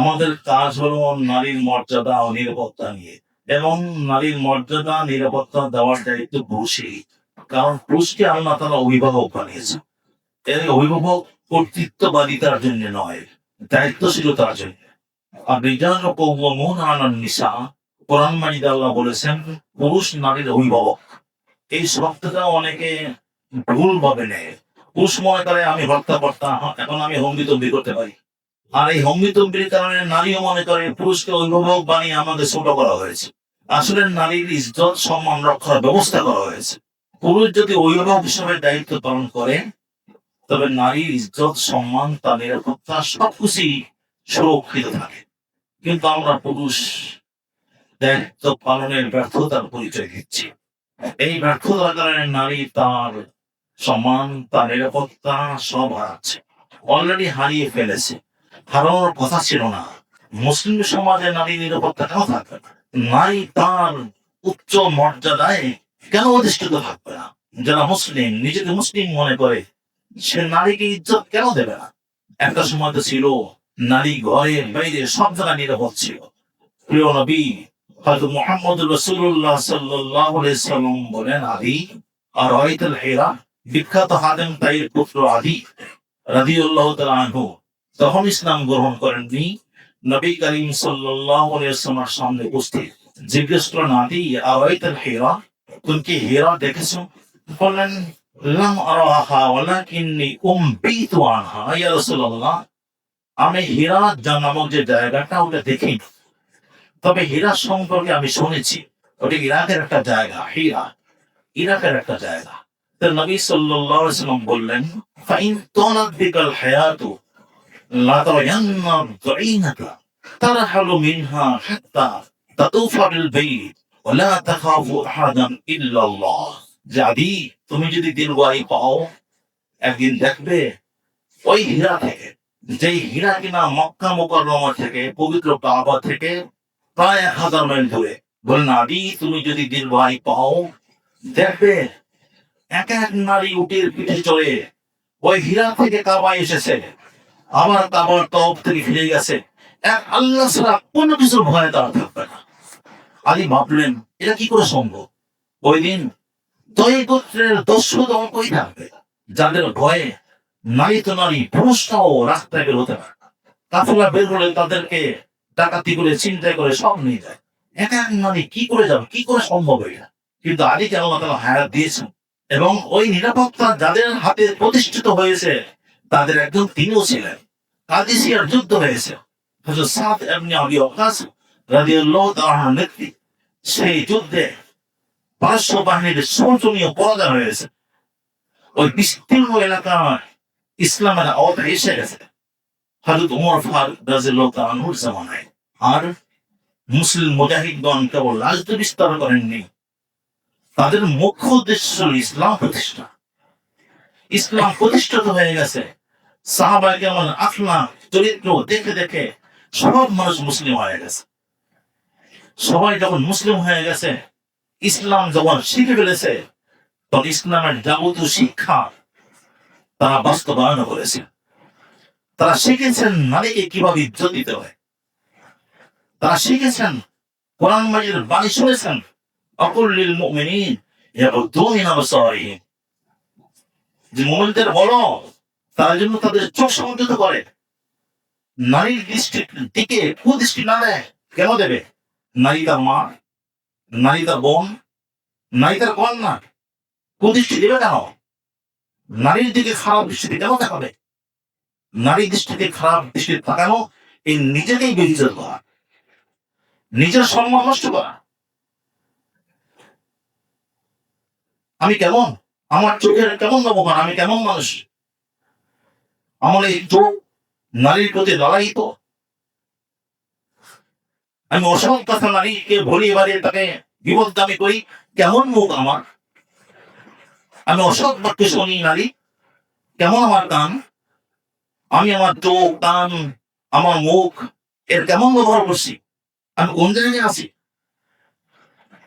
আমাদের কাজ হলো নারীর মর্যাদা ও নিরাপত্তা নিয়ে। এবং নারীর মর্যাদা, নিরাপত্তা দেওয়ার দায়িত্ব পুরুষেরই। কারণ পুরুষকে আল্লাহ তারা অভিভাবক বানিয়েছে। এই অভিভাবক কর্তৃত্ববাদিতার জন্য নয়, দায়িত্বশীলতার জন্য। আর রিজাল কৌমন আনান নিসা, কোরআন মাজিদ আল্লাহ বলেছেন, পুরুষ নারীর অভিভাবক। এই শব্দটা অনেকে ভুল ভাবে নেয়। পুরুষ মনে করে আমি ভর্তা এখন আমি হম্বি তম্বি করতে পারি। আর এই হম্বি তম্বির কারণে নারীও মনে করে, পুরুষকে অভিভাবক বানিয়ে আমাদের ছোট করা হয়েছে। আসলে নারীর ইজ্জত, সম্মান রক্ষার ব্যবস্থা করা হয়েছে। পুরুষ যদি অভিভাবক হিসেবে দায়িত্ব পালন করে, তবে নারীর ইজ্জত, সম্মান, তার নিরাপত্তা সবকিছুই সুরক্ষিত থাকে। কিন্তু আমরা পুরুষ, দায়িত্ব পালনের ব্যর্থতার পরিচয় দিচ্ছি। এই ব্যর্থতার কারণে নারী তার সম্মান, তার নিরাপত্তা সব হারাচ্ছে। অলরেডি হারিয়ে ফেলেছে। হারানোর কথা ছিল না। মুসলিম সমাজে নারী নিরাপত্তা কেন থাকবে? নারী তার উচ্চ মর্যাদায় কেন অধিষ্ঠিত থাকবে না? যারা মুসলিম, নিজেকে মুসলিম মনে করে, সে নারীকে ইজ্জত কেন দেবে না? একটা সময় তো ছিল, নারী ঘরে, বাইরে সব জায়গায় নিরাপদ ছিল। প্রিয় নবী হয়তো মোহাম্মদ রসুল্লাহ সাল্লাহ সাল্লাম বলেন, আদি, আর হেরা, বিখ্যাত হাদেম তাইর পুত্র আদি রাদিউল্লাহ আনহু তখন ইসলাম গ্রহণ করেননি। নবী করিম ওয়াসাল্লামের সামনে উপস্থিত। জিজ্ঞেস করলেন, আদি আওয়াইতুল হেরা? তুমি কি হেরা দেখেছ? বললেন আমি হীরা যা নামক যে জায়গাটা, ওটা দেখি তবে হীরা সম্পর্কে আমি শুনেছি, ওটা ইরাকের একটা জায়গা, হীরা। ইরাকের একটা জায়গা। তো নবী ওয়াসাল্লাম বললেন বিল তুমি যদি দীর্ঘায়ু পাও, একদিন দেখবে, ওই হীরা থেকে, যেই হীরা কিনা মক্কা মোকাররমা থেকে, পবিত্র কাবা থেকে প্রায় এক হাজার মাইল দূরে। বললেন আদি তুমি যদি দীর্ঘায়ু পাও, দেখবে, এক এক নারী উটের পিঠে চড়ে ওই হীরা থেকে কাবা এসেছে। আবার কাবার তপ থেকে ফিরে গেছে। এক আল্লাহ ছাড়া কোনো কিছুর ভয়ে তারা থাকবে না। আলী ভাবলেন, এটা কি করে সম্ভব? ওই দিন দই গোত্রের দস্যু দল কই থাকবে? যাদের ভয়ে নারী তো নারী, পুরুষটাও রাস্তায় বের হতে পারে কাফেলা বের হলে তাদেরকে ডাকাতি করে চিন্তা করে, সব নিয়ে যায়। এক এক নারী কি করে যাবে? কি করে সম্ভব এটা? কিন্তু আলীকে আল্লাহ তালা হায়াত দিয়েছেন। এবং ওই নিরাপত্তা যাদের হাতে প্রতিষ্ঠিত হয়েছে তাদের একজন তিনিও ছিলেন। কাদিসিয়ার যুদ্ধ হয়েছে। হযরত সাদ ইবনে আবি রাদিয়াল্লাহু তাআলা নেত্রী সেই যুদ্ধে পার্শ্ব বাহিনীর শোচনীয় পরাজয় হয়েছে। ওই বিস্তীর্ণ এলাকায় ইসলামের এসে গেছে। হযরত উমর ফারুক রাদিয়াল্লাহু তাআলা আনহুর জামানায়। আর মুসলিম মুজাহিদগণ কেবল রাজত্ব বিস্তার করেননি, তাদের মুখ্য উদ্দেশ্য ইসলাম প্রতিষ্ঠা। ইসলাম প্রতিষ্ঠিত হয়ে গেছে কেমন আখলা চরিত্র দেখে দেখে সব মানুষ মুসলিম হয়ে গেছে। সবাই যখন মুসলিম হয়ে গেছে, ইসলাম যখন শিখে ফেলেছে, তখন ইসলামের যাবতীয় শিক্ষা তারা বাস্তবায়ন করেছে। তারা শিখেছেন নারীকে কীভাবে ইজ্জত দিতে হয়। তারা শিখেছেন কোরআন মাজির বাণী শুনেছেন, অকুল্লিল মুমিনিন ইয়াগুদ্দু মিন আবসারিহিম। যে মুমিনদের বলো তার জন্য তাদের চোখ সংযত করে। নারীর দৃষ্টির দিকে কুদৃষ্টি না দেয়, কেন দেবে? নারী তার মা, নারী তার বোন, নারী তার কন্যা কুদৃষ্টি দেবে কেন? নারীর দিকে খারাপ দৃষ্টিতে কেন দেখাবে নারী দৃষ্টিতে খারাপ দৃষ্টিতে তাকানো, এই নিজেকেই বেরিয়ে করা। নিজের সম্মান নষ্ট করা। আমি কেমন? আমার চোখের কেমন ব্যবহার আমি কেমন মানুষ? এই চোখ নারীর প্রতি লড়াই তো আমি অসৎ কথা নারীকে ভরিয়ে বাড়িয়ে তাকে বিপদ দামি করি, কেমন মুখ আমার? আমি অসৎ বাক্য শুনি নারী, কেমন আমার কান? আমি আমার চোখ, কান, আমার মুখ, এর কেমন ব্যবহার করছি? আমি কোন জায়গায় আছি?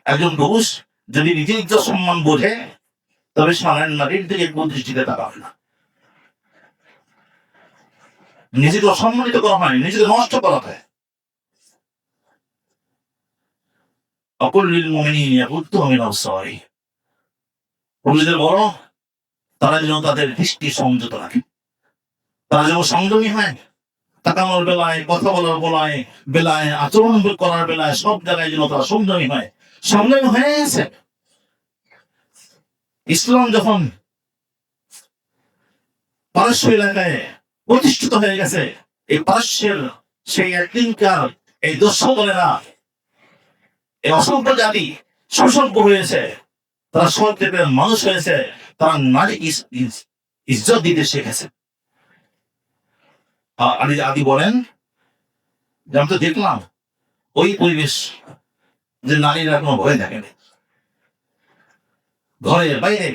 একজন পুরুষ যদি নিজের ইজ্জত সম্মান বোঝে, তবে সাধারণ নারীর দিকে দৃষ্টিতে তাকাবে না। নিজেকে অসম্মানিত করা হয় নিজেকে নষ্ট করা হয়। অকুল্লিল মিন বড় তারা যেন তাদের দৃষ্টি সংযত রাখে। তারা যেন সংযমী হয়। তাকানোর বেলায়, কথা বলার বেলায় বেলায়, আচরণ করার বেলায় সব জায়গায় যেন তারা সংযমী হয়। সংযমী হয়ে গেছে ইসলাম যখন পারস্য এলাকায় প্রতিষ্ঠিত হয়ে গেছে। এই পারস্যের সেই একদিনকার এই দস্যু এই অসংখ্য জাতি সুসংখ্য হয়েছে তারা সত্যের মানুষ হয়েছে। তারা নারী ইজ্জত দিতে শিখেছে। আদি আদি বলেন, যে আমি তো দেখলাম, ওই পরিবেশ যে নারীরা কোনো ভয় থাকে না। ঘরে বাইরে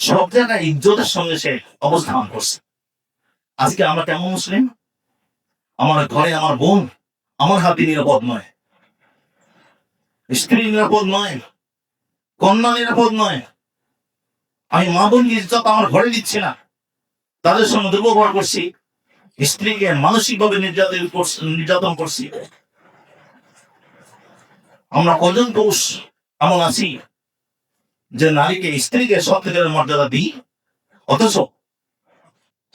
সব জায়গায় ইজ্জতের সঙ্গে সে অবস্থান করছে। আজকে আমরা কেমন মুসলিম? আমার ঘরে আমার বোন, আমার হাতে নিরাপদ নয়। স্ত্রী নিরাপদ নয়। কন্যা নিরাপদ নয়। আমি মা বোন ইজ্জত আমার ঘরে দিচ্ছি না। তাদের সঙ্গে দুর্ব্যবহার করছি। স্ত্রীকে মানসিক ভাবে নির্যাতন করছি নির্যাতন করছি। আমরা কজন পুরুষ এমন আছি যে নারীকে স্ত্রীকে সত্যিকারের মর্যাদা দিই? অথচ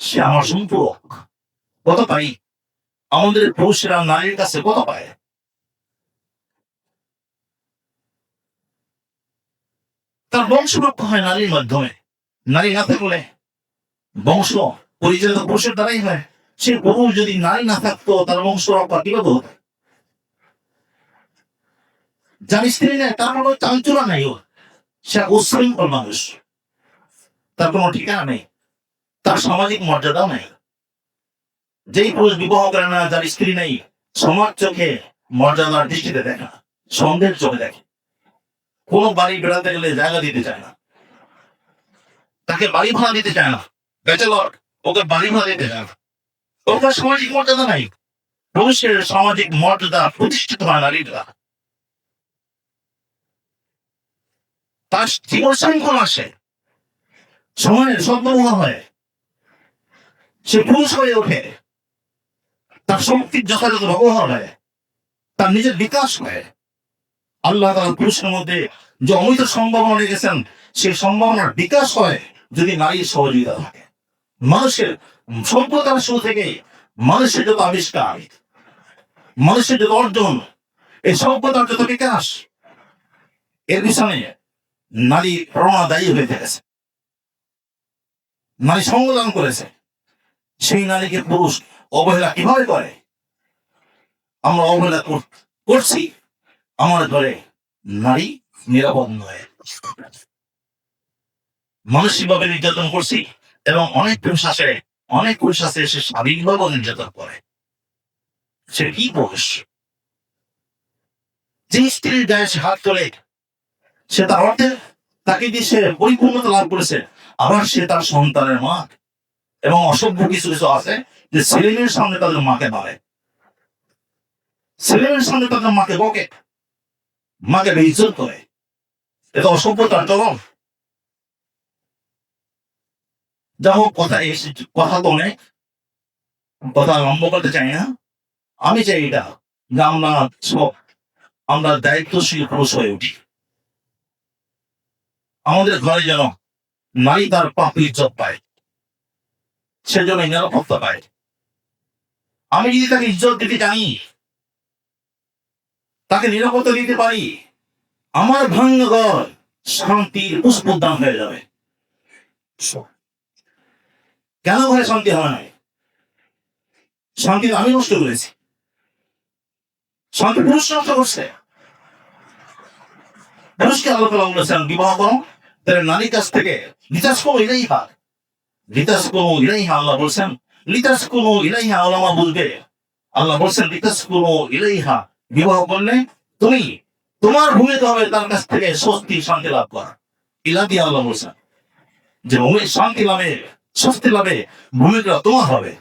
সে আমার কত পাই? আমাদের পুরুষেরা নারীর কাছে কত পায়? তার বংশ রক্ষা হয় নারীর মাধ্যমে। নারী না থাকলে বংশ পরিচালিত পুরুষের দ্বারাই হয়। সে পুরুষ যদি নারী না থাকতো, তার বংশ রক্ষা কীভাবে হতো? যার স্ত্রী নেই, তার কোনো চাঞ্চলা নাই ওর। সে এক উচ্ছৃঙ্খল মানুষ। তার কোনো ঠিকানা নেই। তার সামাজিক মর্যাদাও নেই। যেই পুরুষ বিবাহ করে না, যার স্ত্রী নেই, সমাজ চোখে মর্যাদার দৃষ্টিতে দেখে না, সন্দেহের চোখে দেখে। কোনো বাড়ি বেড়াতে গেলে জায়গা দিতে চায় না। তাকে বাড়ি ভাড়া দিতে চায় না। ব্যাচেলর, ওকে বাড়ি ভাড়া দিতে চায় না। ওর সামাজিক মর্যাদা নাই। পুরুষের সামাজিক মর্যাদা প্রতিষ্ঠিত হয় নারীরা। তার জীবন শৃঙ্খল আসে। সময়ের সদ্ব্যবহার হয়। সে পুরুষ হয়ে ওঠে। তার শক্তির যথাযথ ব্যবহার হয়। তার নিজের বিকাশ হয়। আল্লাহ তার পুরুষের মধ্যে যে অমিত সম্ভাবনা রেখেছেন, সেই সম্ভাবনার বিকাশ হয় যদি নারীর সহযোগিতা থাকে। মানুষের সভ্যতার শুরু থেকে মানুষের যত আবিষ্কার, মানুষের যত অর্জন, এই সভ্যতার যত বিকাশ, এর পিছনে নারী প্রণা দায়ী হয়ে থেকেছে নারী সংগ্রাম করেছে। সেই নারীকে পুরুষ অবহেলা কীভাবে করে? আমরা অবহেলা কর- করছি। আমার ঘরে নারী নিরাপদ নয়। মানসিকভাবে নির্যাতন করছি এবং অনেক পুরুষ অনেক পুরুষ সে শারীরিকভাবে নির্যাতন করে। সে কি পুরুষ যে স্ত্রীর গায়ে সে হাত তোলে, সে তার অর্থে তাকে দিয়ে সে পরিপূর্ণতা লাভ করেছে, আবার সে তার সন্তানের মা এবং অসভ্য কিছু কিছু আছে যে ছেলেমেয়ের সামনে তাদের মাকে মারে। ছেলেমেয়ের সামনে তাদের মাকে বকে। মাকে বেইজ্জত করে। এটা অসভ্যতার চরম যা হোক, কথা এসে, কথা তো অনেক। কথা লম্ব করতে চাই না। আমি চাই এটা, যে আমরা সব, আমরা দায়িত্বশীল পুরুষ হয়ে উঠি। আমাদের ঘরে যেন নারী তার পাপ ইজ্জত পায়। সেজন্য নিরাপত্তা পায় আমি যদি তাকে ইজ্জত দিতে জানি তাকে নিরাপত্তা দিতে পারি আমার ভাঙ্গ ঘর শান্তির পুষ্পোদ্যান হয়ে যাবে কেন ঘরে শান্তি হয় নাই শান্তি আমি নষ্ট করেছি শান্তি পুরুষ নষ্ট করছে পুরুষকে আল্লাহ বলেছেন বিবাহ করো তাহলে নারীর কাছ থেকে লিতাস কোনো ইলাই হার লিতাস কোনো ইলাই আল্লাহ বলছেন লিতাস কোনো ইলাইহা আল্লামা বলবে আল্লাহ বলছেন লিতাস কোনো ইলাইহা। বিবাহ করলে তুমি তোমার ভূমিকা হবে তার কাছ থেকে স্বস্তি, শান্তি লাভ করা। ইলা আল্লাহ বলছেন, যে ভূমি শান্তি লাভে, স্বস্তি লাভে ভূমিকা তোমার হবে।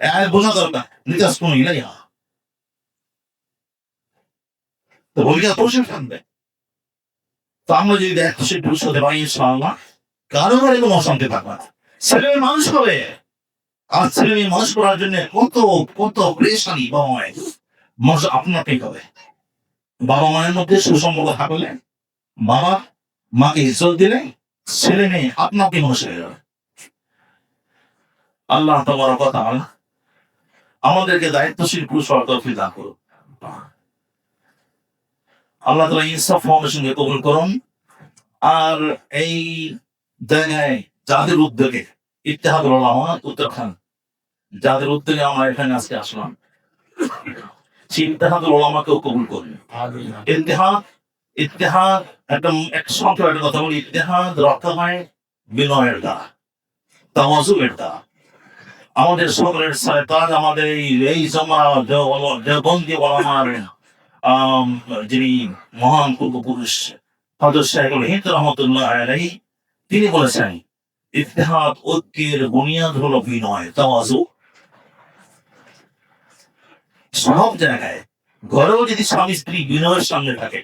এর বোঝা দরকার কোনো ইলাইহা। তো ভূমিকা পুরুষের থাকবে। তো আমরা যদি দায়িত্বশীল পুরুষ হতে পারি ইনশাআল্লাহ কারও ঘরে কোনো অশান্তি থাকবে না। ছেলে মানুষ হবে। আর ছেলে মেয়ে মানুষ করার জন্য কত কত পরেশানি বাবা মায়ের। মানুষ আপনাকেই হবে। বাবা মায়ের মধ্যে সুসম্পর্ক থাকলে, বাবা মাকে ইজ্জত দিলে, ছেলে মেয়ে আপনাকে মানুষ হয়ে যাবে আল্লাহ তোমার কথা আমাদেরকে দায়িত্বশীল পুরুষ হওয়ার তৌফিক দান করুন আল্লাহ তালা ইনসাফ ফাউন্ডেশনকে কবুল করুন আর এই জায়গায় যাদের উদ্যোগে ইতিহাদ ওলামা উত্তরাখণ্ড যাদের উদ্যোগে আমরা এখানে আজকে আসলাম ওলামাকেও কবুল ইতিহাদ ইতিহাদ একটা একটা কথা বলি ইতিহাদ রক্ষা হয় বিনয়ের দ্বারা তাওয়াজুবের দ্বারা আমাদের সকলের আমাদের এই জমা দেবন্দি ওলামার যিনি মহান পূর্বপুরুষ হজরত শাহুল হিন্দ রহমতুল্লাহ আলাই তিনি বলেছেন, ইতিহাদ ঐক্যের বুনিয়াদ হলো বিনয়, তাওয়াজু। সব জায়গায় ঘরেও যদি স্বামী স্ত্রী বিনয়ের সামনে থাকে,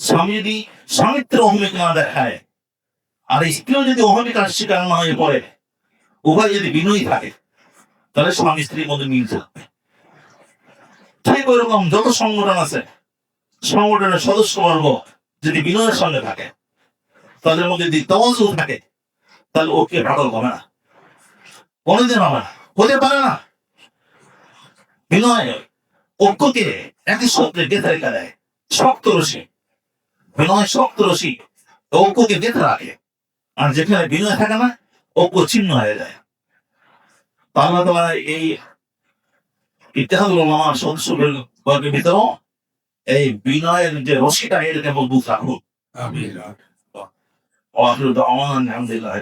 স্বামী যদি স্বামিত্র অহমিক না দেখায়, আর স্ত্রীও যদি অহমিকার শিকার না হয়ে পড়ে, উভয় যদি বিনয়ী থাকে, তাহলে স্বামী স্ত্রীর মধ্যে মিল থাকবে। ঠিক ওইরকম যত সংগঠন আছে, সংগঠনের সদস্য বর্গ যদি বিনয়ের সঙ্গে থাকে, তাদের মধ্যে যদি তওয়াজু থাকে, তাহলে ওকে ভাটল হবে না। কোনোদিন হবে না। হতে পারে না। বিনয় ঐক্যকে একই সূত্রে গেঁথে রেখে দেয়। শক্ত রশি। বিনয় শক্ত রশি, ঐক্যকে গেঁথে রাখে। আর যেখানে বিনয় থাকে না, ঐক্য ছিন্ন হয়ে যায়। তাহলে তোমার এই ইতিহাস আমার সদস্য বর্গের ভিতরেও এই বিনয়ের যে রশিটা এটাকে মজবুত রাখুক আমিন আলহামদুলিল্লাহ।